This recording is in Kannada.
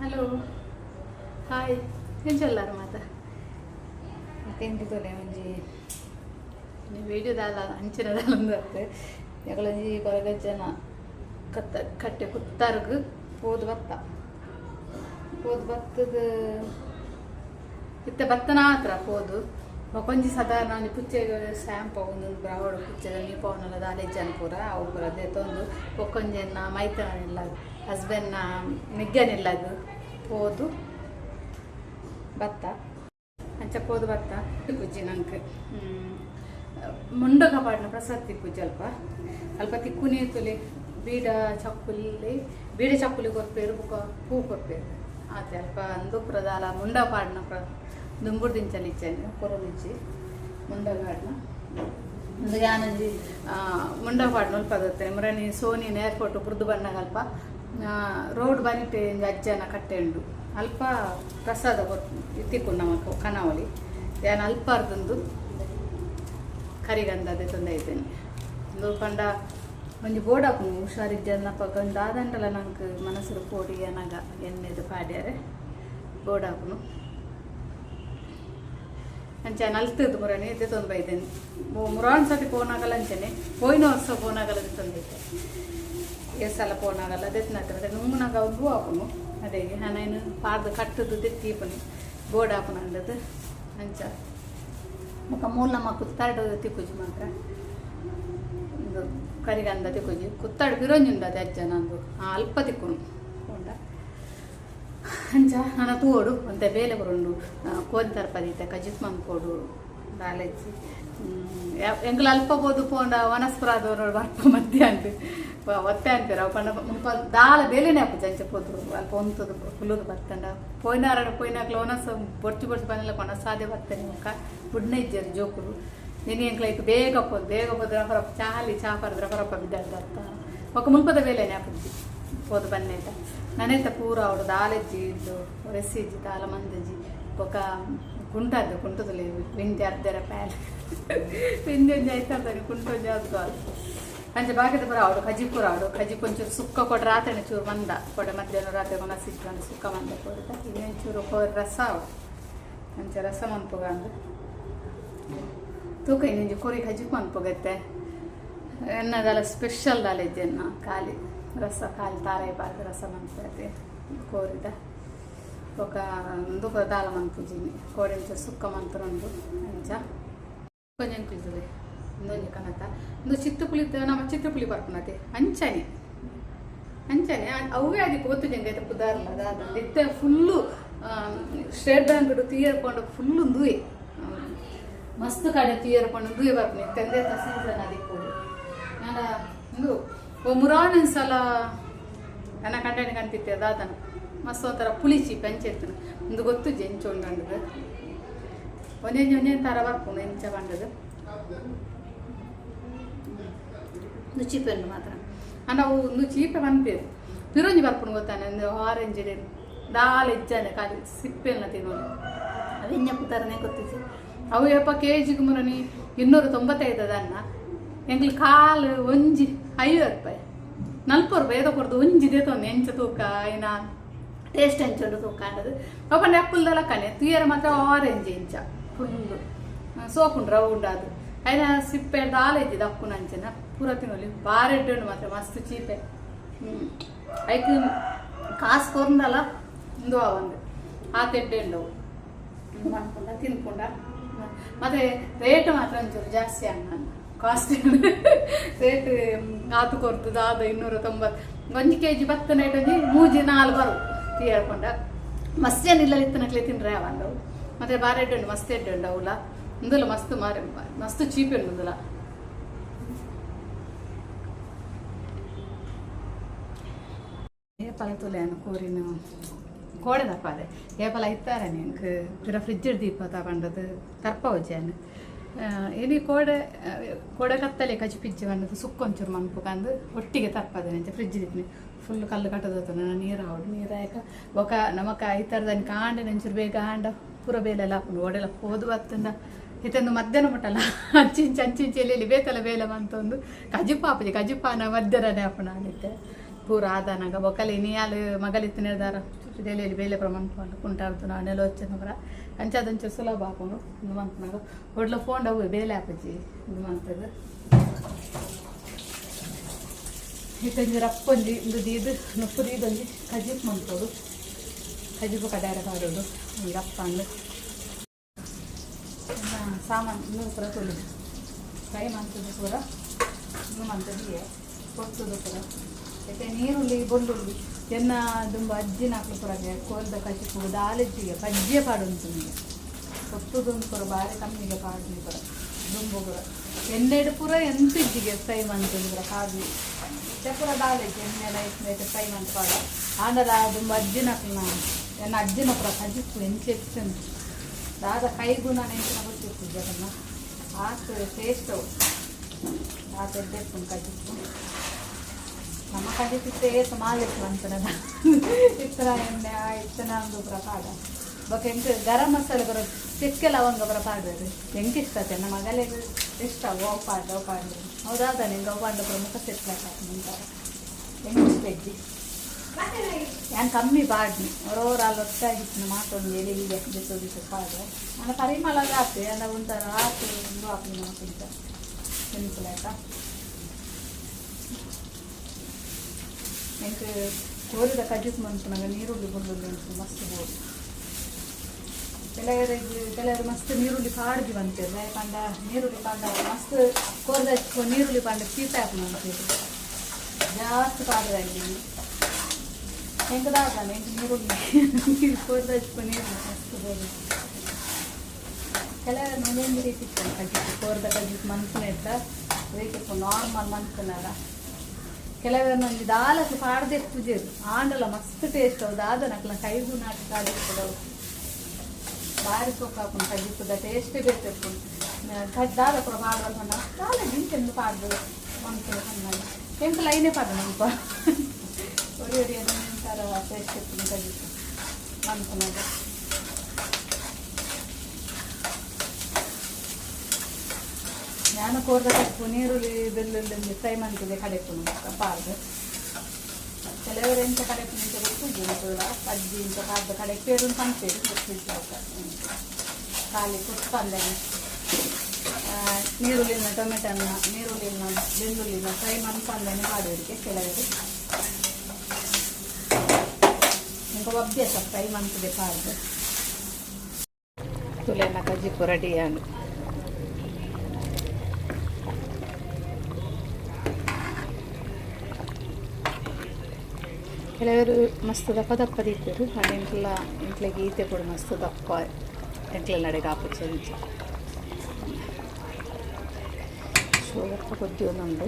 ಹಲೋ. ಹಾಯ್ ಹೆಂಚಲ್ಲಾರ ಮಾತ? ಮತ್ತೆಂತ ತೊಲೆ ಒಂಜಿ ವೀಡಿಯೋದಾಲ ಅಂಚಿನದಾಲ ಒಂದು ಅತ್ತೆ. ಯಾಕಂದ್ರೆ ಕೊರಗ ಜನ ಕತ್ತ ಕಟ್ಟೆ ಕುತ್ತಾರ್ಗ್ ಪೋದು ಭತ್ತ ಪೋದು ಭತ್ತದ ಇತ್ತೆ ಭತ್ತನ ಹತ್ರ ಪೋದು. ಕೊಂಚಿ ಸಾಧಾರಣ ಒಂದು ಪುಚ್ಚೆಗೆ ಸ್ಯಾಂಪ್ ಒಂದು ಬ್ರಾವಣ ಪುಚ್ಚೆಗೆ ನೀ ಪವನಲ್ಲ ಜನ ಪೂರ ಅವು ಪೂರ ಅದೇ ತೊಂದು ಮೈತನ ಮೈತನಿಲ್ಲ ಹಸ್ಬೆಂಡ್ನ ನಿಗ್ಗನಿಲ್ಲದು ಪೋದು ಭತ್ತ. ಅಂಚ ಪೋದು ಭತ್ತ. ತಿಕ್ಕುಜ್ಜಿ ನಂಗೆ. ಮುಂಡ ಕಪಾಡಿನ ಪ್ರಸಾದ ತಿಕ್ಕುಜ್ಜಿ ಅಲ್ಪ. ಅಲ್ಪ ತಿಕ್ಕು ತುಲಿ ಬೀಡ ಚಕ್ಕುಲಿ ಬೀಡ ಚಕ್ಕುಲಿ ಕೊರ್ಪೇರು ಬುಕ ಹೂ ಕೊರ್ಪೇರು ಆತ ಅಲ್ಪ ಅಂದು ಪ್ರದಾಲ ಮುಂಡ ಪಾಡಿನ ಪ್ರ ದುಂಬುಡು ದಿಂಚಲಿ ಇಚ್ಚೇನೆ ಕೊರಲಿಚ್ಚಿ ಮುಂಡ ಪಾಡಿನ. ಮುಂದೆ ಯಾನಂಜಿ ಮುಂಡ ಪಾಡಿನ ಅಲ್ಪ ಅದತ್ತೆ ನೇರ್ ಸೋನಿ ಏರ್ಪೋರ್ಟ್ ಬುರ್ದು ಬಣ್ಣಗಲ್ಪ ರೋಡ್ ಬನಿಟೆ ಅಜ್ಜನ ಕಟ್ಟೆಂಡು ಅಲ್ಪ ಪ್ರಸಾದ ಇತ್ತಿಕ್ಕು ನಮ್ಮ ಕನಾವಳಿ ಯಾನ್ ಅಲ್ಪ ಅರ್ದಂದು ಕರಿಗಂದದೆ ತೊಂದರೆ ಇದ್ದೇನೆ. ಒಂದು ಪಂಡ ಒಂಜಿ ಬೋಡಾಪು ಹುಷಾರಿದ್ದೆಲ್ಲಪ್ಪ ಗಂಡು ಆದಂಡಲ ನನಗೆ ಮನಸ್ಸು ಕೋಡಿ ಏನಾಗ ಎಣ್ಣೆದು ಪಾಡ್ಯಾರೆ. ಬೋಡಾಪುನು ಅಂಚೆ ನಲ್ತದ್ದು ಮುರಣಿ, ಇದ್ದೆ ತೊಂದು ಬೈದೇನೆ ಮುರಾಣ್ ಸತಿ ಪೋನಾಗಲ್ಲ ಅಂಚೆನೆ ಪೋಯಿನ ವರ್ಷ ಪೋನಾಗಲ್ಲ ತಂದೈತೆ ಎಷ್ಟು ಸಲ ಪೋನಾಗಲ್ಲ, ಅದೆತ್ ನತ್ರ ಅದೇ ನುಮ್ಮನಾಗ ಒಂದು ಹಾಪುನು ಅದೇ ನಾನು ಪಾರ್ದು ಕಟ್ಟದು ತೆತ್ತೀಪನು ಬೋರ್ಡ್ ಹಾಪುನು ಅಂದದ್ದು, ಅಂಚ. ಮುಖ ಮೂಲ ನಮ್ಮ ಕುತ್ತಾಡು ತಿಕ್ಕುಜಿ ಮಾತ್ರ. ಒಂದು ಕರಿಗಂಧ ತಿಕ್ಕುಜಿ. ಕುತ್ತಾಡು ಬಿರೋಂಜಿ ಉಂಡು ಅದು ಅಜ್ಜ ಅಲ್ಪ ಅಂಚ ನನ್ನ ತೋಡು ಒಂತೆ ಬೇಲೆ ಬರುಂಡು ಕೋನ್ ತರಪದಿತ್ತೆ ಕಜಿತ್ ಮಂಕೋಡು ದಾಲೆಚ್ಚಿ ಎಂಗ್ಲ ಅಲ್ಪ ಬೋದು ಪೋಂಡ ವನಸ್ಪುರಾದವರು ಬರ್ಪ ಮಧ್ಯ ಅಂತ ಒತ್ತೆ ಅಂತೀರ ಅವು ಪಂಡ ಮುಲ್ಪ ದಾಲ ಬೇಲೆನೆ ಅಪ್ಪ ಜಂಚೆ ಪೋದ್ರು ಅಲ್ಪ ಒಂತದು ಹುಲ್ಲುದು ಬತ್ತಂಡ ಪೋಯ್ನಾರ ಪೋಯ್ನಾಕ್ಲ ಒನಸ ಬೊಡ್ಚಿ ಬೊಡ್ಚಿ ಬಂದಿಲ್ಲ ಕೊನ ಸಾದೆ ಬತ್ತನೆ ಮುಖ ಬುಡ್ನ ಇಜ್ಜರು ಜೋಕುಲು ನಿನ್ನ ಎಂಕ್ಲೈಕ್ ಬೇಗ ಪೋದು ಬೇಗ ಪೋದ್ರ ಹೊರಪ್ಪ ಚಾಲಿ ಚಾಪರದ್ರ ಹೊರಪ್ಪ ಬಿದ್ದಾಡ್ದತ್ತ ఒక ಮುಲ್ಪದ ಬೇಲೆನೆ ಅಪ್ಪಜ್ಜಿ పోదు పన్నెట ననైతే ನನತ ಪೂರ ಅವಳು ದಾಲಜ್ಜಿ ಇದ್ದು ಒರೆಸಿಜ್ಜಿ ತಾಲ ಮಂದಜ್ಜಿ ಬೊಕ ಕುಂಟದ್ದು, ಕುಂಟದಲ್ಲಿ ವಿಂಜಿ ಅರ್ಧರ ಪ್ಯಾನ್ ವಿಂಜೊಂಜಿ ಆಯ್ತಾಡ್ತಾನೆ ಕುಂಟೊಂಜಿ ಅದ್ಕಾಲ್ ಅಂಚೆ ಬಾಗಿದ ಪುರ ಅವಡು ಕಜಿ ಪುರ ಅವಡು ಕಜಿ ಕೊಂಚೂರು ಸುಕ್ಕ ಕೊಡ ರಾತ್ರಿ ಚೂರು ಮಂದ. ಕೊಡ ಮಧ್ಯಾಹ್ನ ರಾತ್ರಿ ಮನಸ್ಸಿಟ್ಟು ಸುಕ್ಕ ಮಂದ ಕೊಡ್ತ. ಇನ್ನೊಂಚೂರು ಕೋರಿ ರಸ ಅವಡು ಅಂಚೆ ರಸ ಮನ್ಪುಗ ಅಂದ್ರೆ ತೂಕ ಇನ್ನೊಂದು ಕೋರಿ ಕಜಿ ಮನ್ಪುಗತ್ತೆ ಎನ್ನದಲ್ಲ ಸ್ಪೆಷಲ್ ದಾಲೆಜ್ಜೆ ನಾ ಖಾಲಿ. ರಸ ಕಾಲು ತಾರ ಇರಬಾರ್ದು ರಸ ಮಂತ್ಕೊಳತೆ ಕೋರಿದ. ಒಕ ಒಂದು ಗದಾಲ ಮಂತ್ಕೊಂಡಿ ಕೋರಿಂದ ಸುಕ್ಕ ಮಂತ್ಕೊಂಡು ಅಂಚ. ಕೊಂಜನ್ ಪಿಸದೆ ಒಂದು ಲಕನತ ಒಂದು ಚಿತ್ತು ಪುಲಿ ತನ ಚಿತ್ತು ಪುಲಿ ಬರ್ತನತೆ ಅಂಚನೆ. ಅಂಚನೆ ಅವೇ ಆದಿ ಕೋತು ಜಂಗೆ ಅದು ಪುದಾರಲ್ಲ ಅದು ಬಿತ್ತ ಫುಲ್ ಸ್ಟ್ರೇಟ್ ಬ್ಯಾಂಕ್ ಡು ತಿಯರ್ ಕೊಂಡು ಫುಲ್ ಒಂದುವೆ ಮಸ್ತ್ ಕಡೆ ತಿಯರ್ ಕೊಂಡು ಒಂದುವೆ ಬರ್ತನೆ ತಂದೆ ತಸಿಂದ್ರ ನದಿ ಕೋಡಿ ನಾನು ಮುರಾಣ ಸಲ ನನ್ನ ಕಂಡನೆ ಕಂತಿತ್ತೆ ಅದಾದನ. ಮಸ್ತ್ ಒಂಥರ ಪುಳಿಚಿ ಪೆಂಚಿರ್ತಾನೆ ಒಂದು ಗೊತ್ತು ಜೆಂಚೊಂಡು ಒಂದೇಂಜಿ ಒಂದೇನು ಥರ ಬರ್ಕು ಎಂಚ ಬಂಡದು. ನುಚಿ ಪೆನ್ ಮಾತ್ರ. ನಾವು ಒಂದು ಚೀಪೆ ಬಂತೇವೆ ಪಿರೋಂಜಿ ಬರ್ಕೊಂಡು ಗೊತ್ತಾನೆ ಒಂದು ಆರೆಂಜ್ ದಾಲ್ ಹೆಜ್ಜಾನೆ ಕಾಲು ಸಿಪ್ಪೆಲ್ಲ ತಿನ್ನೋದು. ಅದು ಹೆಂಗೆ ಥರನೇ ಗೊತ್ತಿಸಿ ಅವು ಯಪ್ಪ ಕೆ ಜಿಗೆ ಮುರನಿ ಇನ್ನೂರ ತೊಂಬತ್ತೈದು ಅನ್ನ ಎಂಗ್ಳು ಕಾಲು ಒಂಜಿ ಐವತ್ತು ರೂಪಾಯಿ ನಲ್ಪು ರೂಪಾಯಿ ಏದೋ ಕೊಡ್ದು ಒಂಜಿ ದೇತೊಂದು ಎಂಚ ತೂಕ ಏನ ಟೇಸ್ಟ್ ಹೆಂಚುಂಡು ತೂಕ ಅಂಡದು ಪಾಪ ನೆಪ್ಪಲ್ದಲ್ಲ ಕನೆ ತುಯ್ಯರ ಮಾತ್ರ ಆರೆಂಜ್ ಇಂಚ ಫುಲ್ಲು ಸೋಪುಂಡು ರೌಂಡ್ ಅದು అయినా సిప్పే దాలేదు దక్కు నంచిన పూర తినోలి బారెడ్డు మాత్ర మస్తు చీపే ಐಕ್ ಕಾಸು ಕೊರ್ಂದಲ್ಲ ಇಂದು ಒಂದು ಆ ತೆಡ್ಡೆಂಡು ಮಾಡ್ಕೊಂಡ ತಿನ್ಕೊಂಡ ಮತ್ತೆ ರೇಟ್ ಮಾತ್ರ ಒಂಚೂರು ಜಾಸ್ತಿ ಅನ್ನ ಕಾಸ್ಟ್ ರೇಟ್ ಆತು ಕೊರ್ತದ ಅದು ಇನ್ನೂರ ತೊಂಬತ್ತು ಒಂದು ಕೆ ಜಿ ಭತ್ತ ಮೂಜಿ ನಾಲ್ ಬರು ಟೀ ಹೇಳ್ಕೊಂಡ ಮಸ್ತೇನಿಲ್ಲ ಇತ್ತನಕ್ಲೆ ತಿನ್ರೆ ಅವಂದು ಮತ್ತೆ ಬಾರಿ ಎಡ್ಡು ಮಸ್ತ್ ಎಡ್ಡು ಉಂಡು ಅವಲ್ಲ ಮಸ್ತ್ ಮಾರಿ, ಮಸ್ತ್ ಚೀಪ್ ಉಂಡು ಮುಂದಲ ಏಪಲ ತುಲೆಯನ್ನು ಕೋರಿನ ಕೋಡೆ ತಪ್ಪಾದೆ ಏಪಲ ಇತ್ತಾರೆ ನಿನಗೆ. ಪಿರ ಫ್ರಿಡ್ಜ್ ದೀಪ ತಗೊಂಡದು ತರ್ಪ ವಜ್ಜಾನು ಇನಿ ಕೋಡೆ ಕೋಡೆ ಕತ್ತಲೆ ಕಚ್ಚಿ ಪಿಜ್ಜಿ ಬಂದದ್ದು ಸುಕ್ಕೊಂಚೂರು ಮನ್ಪುಕಂದು ಒಟ್ಟಿಗೆ ತಪ್ಪದೆ ನಂಚೆ ಫ್ರಿಜ್ ಫುಲ್ ಕಲ್ಲು ಕಟ್ಟದ ನಾನು ನೀರು ಹಾವು ನೀರು ಆಯ್ಕ ಒಕ ನಮಕ ಈ ಥರದ ಕಾಂಡೆ ನೆಂಚೂರು ಬೇಗ ಹಾಂಡ, ಪೂರ ಬೇಲೆಲ್ಲ ಹಾಕೊಂಡು ಓಡೆಲ್ಲ ಹೋದು ಬತ್ತಂದ ಇತ್ತೊಂದು ಮಧ್ಯಾಹ್ನ ಮುಟ್ಟಲ್ಲ. ಅಂಚಿಂಚಿ ಅಂಚಿಂಚಿ ಎಲ್ಲಿ ಬೇಕಲ್ಲ ಬೇಲೆ ಬಂತೊಂದು. ಕಜಿಪಾಪಜಿ ಕಜಿಪಾನ ಮಧ್ಯಾಹ್ನನೇ ಹಾಪಣ ಅಂದಿದ್ದೆ ಪೂರ ಆದಾನಾಗ ಬೊಕಲಿ ನಿಯಾಲು ಮಗಲಿತ್ತು ನಿರ್ಧಾರ ಡೈಲಿ ಬೇಲೆ ಪ್ರಮಾಣ ಕುಂಟಾಡ್ತು ನಾವು ನೆಲ వచ్చిన ಬರ ಅಂಚದಂಚು ಸುಲಭ ಹಾಕೊಂಡು ಇದು ಮಂತ್ನಾಗ ಒಡ್ಲ ಫೋನ್ ಅವು ಬೇಲೆ ಹಾಪಜ್ಜಿ ಇದು ಮಂತದ ಇತ್ತಂಜಿ ರಪ್ಪೊಂಜಿ ಇದು ದೀದು ನೊಪ್ಪು ದೀದೊಂಜಿ ಕಜಿಪ್ ಮಂತೋಡು ಕಜಿಪು ಕಡಾರ ಕಾಡೋದು ಒಂದು ರಪ್ಪ ಅಂದು ಸಾಮಾನು ಇನ್ನೂ ಪೂರ ತೊಳಿದು ಫ್ರೈ ಮಂತದ್ದು ಪೂರ ಇನ್ನೂ ಮಂತದಿಗೆ ಕೊತ್ತದು ಪೂರ ಮತ್ತೆ ನೀರುಳ್ಳಿ ಬೆಳ್ಳುಳ್ಳಿ ಎನ್ನ ದುಂಬ ಅಜ್ಜಿನ ಹಾಕ್ಲು ಪುರಗೆ ಕೋಲ್ದ ಕಚಿಪು ದಾಲೆಜ್ಜಿಗೆ ಆಲಜ್ಜಿಗೆ ಪಾಡು ಉಂಟು ನಿಮಗೆ. ಕೊತ್ತುದೊಂದು ಪುರ ಭಾರಿ ಕಮ್ಮಿಗೆ ಪಾಡು ಪುರ ದುಂಬು ಪುರ ಎಣ್ಣೆಡು ಪೂರ ಎಂತಿಜ್ಜಿಗೆ ಫ್ರೈ ಮಂತದ್ದು ಪುರ ಕಾದು ಪುರ ದಾಲೆಜ್ಜಿ ಎಣ್ಣೆಲ ಮೇಲೆ ಫ್ರೈ ಮಂತ್ ಪಾಡ ಆಂಡಲ ದುಂಬ ಅಜ್ಜಿನ ಹಾಕ್ಲು ಎನ್ನ ಅಜ್ಜಿನ ಪುರ ಕಜಿಪ್ಪು ಎಂಚೆ ಹೆಚ್ಚು ದಾದ ಕೈಗೂ ನಾನು ಎಂಚಿನ ಗೊತ್ತಿರ್ತಿದ್ದೆ ಅದನ್ನು. ಆತು ಟೇಸ್ಟು ಆತ ಎದ್ದೆಪ್ಪು ಕಜಿಪ್ಪು ನಮ್ಮ ಕಡೆ ಸಿಗ್ತೇವೆ ಸುಮಾರು ಇತ್ತು ಅನ್ಸೋಣ ಇತ್ತರ ಎಣ್ಣೆ ಇತ್ತನ ಒಂದು ಪ್ರಪಾದ ಬಟ್ ಎಂಟು ಗರಂ ಮಸಾಲೆ ಬರೋ ಸಿಕ್ಕೆಲ್ಲ ಲವಂಗ ಬರ ಪಾಡ್ರಿ ಹೆಂಗೆ ಇಷ್ಟತೆ ನಮ್ಮ ಮಗಲಿಗೆ ಇಷ್ಟ. ಓ ಪಾಡ್ ಓ ಪಾಡ್ ಹೌದಾದ, ನಿಂಗೆ ಓ ಪಾಡ್ ಪ್ರಮುಖ ಸೆಟ್ಲಾಕ ನಿಂತಾರೆ ಹೆಂಗೆ ತೆಗ್ದಿ ഞാൻ കമ്മി പാടിന് ഓരോരാൾ ഒറ്റായിട്ട് മാത്രം എലിയിൽ ചോദിച്ചു പാടുക അങ്ങനെ പരിമള കാത്ത് എന്താ ഉണ്ടാകും ആക്കും ആക്കും ಸಿಂಪಲ್ സിമ്പിളായിട്ടാ ನನಗೆ ಕೋರಿದ ಕಜಿತ್ ಮನ್ಸು ನನಗೆ ನೀರುಳ್ಳಿ ಬರುದು ಮಸ್ತ್ ಬೋರು ಕೆಲವರಿಗೆ ಕೆಲವರು ಮಸ್ತ್ ನೀರುಳ್ಳಿ ಪಾಡ್ದು ಬಂತಿದ್ರು ಪಂಡ ನೀರುಳ್ಳಿ ಪಂಡ ಮಸ್ತ್ ಕೋರಿದ ನೀರುಳ್ಳಿ ಪಂಡ ಸೀತಾಕ್ ಮಂತಿದ್ರು ಜಾಸ್ತಿ ಪಾಡ್ದಾಗಿ ಹೆಂಗದಾಗ ಹೆಂಗೆ ನೀರುಳ್ಳಿ ಕೋರಿದ ನೀರುಳ್ಳಿ ಮಸ್ತ್ ಬೋರು ಕೆಲವರು ಒಂದೊಂದು ರೀತಿ ಕಜಿತ್ ಕೋರಿದ ಕಜಿತ್ ಮನ್ಸನ್ನ ಇರ್ತಾರೆ ಅದಕ್ಕೆ ನಾರ್ಮಲ್ ಮನ್ಸನ್ನಲ್ಲ ಕೆಲವರು ನಂಗೆ ದಾಲಕ್ಕೆ ಪಾಡದೆ ಪೂಜೆರು ಆಂಡಲ ಮಸ್ತ್ ಟೇಸ್ಟ್ ಹೌದು ಆದ ನಕ್ಲ ಕೈಗೂ ನಾಟಿ ಕಾಡಿರ್ತದವು ಭಾರಿ ಸೊಕ್ಕ ಹಾಕೊಂಡು ಕಜಿಪ್ಪದ ಟೇಸ್ಟೇ ಬೇಕಿರ್ಕೊಂಡು ಕಜ್ ದಾದ ಕೂಡ ಪಾಡವಲ್ಲ ಮಣ್ಣ ದಾಲ ದಿಂಚೆಂದು ಪಾಡ್ದು ಮನ್ಪುನ ಸಣ್ಣ ಕೆಂಪು ಲೈನೇ ಪಾಡ ನಲ್ಪ ಒಡಿ ಒಡಿ ಅದೊಂಥರ ಟೇಸ್ಟ್ ಇರ್ತೀನಿ ಕಜಿಪ್ಪು ಮನ್ಪುನದ ನಾನು ಕೋರ್ದ ಕಪ್ಪು ನೀರುಳ್ಳಿ ಬೆಳ್ಳುಳ್ಳಿ ಫ್ರೈ ಮಾಡ್ತಿದ್ದೆ ಕಡೆಪುಣು ಪಾರ್ದು ಕೆಲವರು ಎಂತ ಕಡೆಪುಣಿ ಅಂತ ಗೊತ್ತಿದ್ದಿಲ್ಲ ಕೂಡ ಅಜ್ಜಿ ಅಂತ ಪಾರ್ದು ಕಡೆ ಪೇರು ಪಂಚೇರಿ ಗೊತ್ತಿದ್ದ ಖಾಲಿ ಕುಟ್ಪಲ್ಲೆ ನೀರುಳ್ಳಿನ ಟೊಮೆಟೊನ ನೀರುಳ್ಳಿನ ಬೆಳ್ಳುಳ್ಳಿನ ಫ್ರೈ ಮಾಡಿ ಪಲ್ಯನ ಮಾಡೋರಿಗೆ ಕೆಲವರಿಗೆ ನಿಮಗೆ ಅಭ್ಯಾಸ ಫ್ರೈ ಮಾಡ್ತಿದೆ ಪಾರ್ದು ತುಲೆನ ಕಜ್ಜಿ ಪುರಡಿಯಾನು ಕೆಲವರು ಮಸ್ತ್ ದಪ್ಪ ದಪ್ಪ ತಿಂತಾರೆ ಅದು ಇಂಟ್ಲ ಇಂಟ್ಲಿಗೆ ಈತೆ ಕೂಡ ಮಸ್ತ್ ದಪ್ಪ ಎಂಟ್ಲ ನಡೆಗೆ ಆಪುಚ್ಚ ಶುಗರ್ ಕೊದ್ದಿ ಒಂದೊಂದು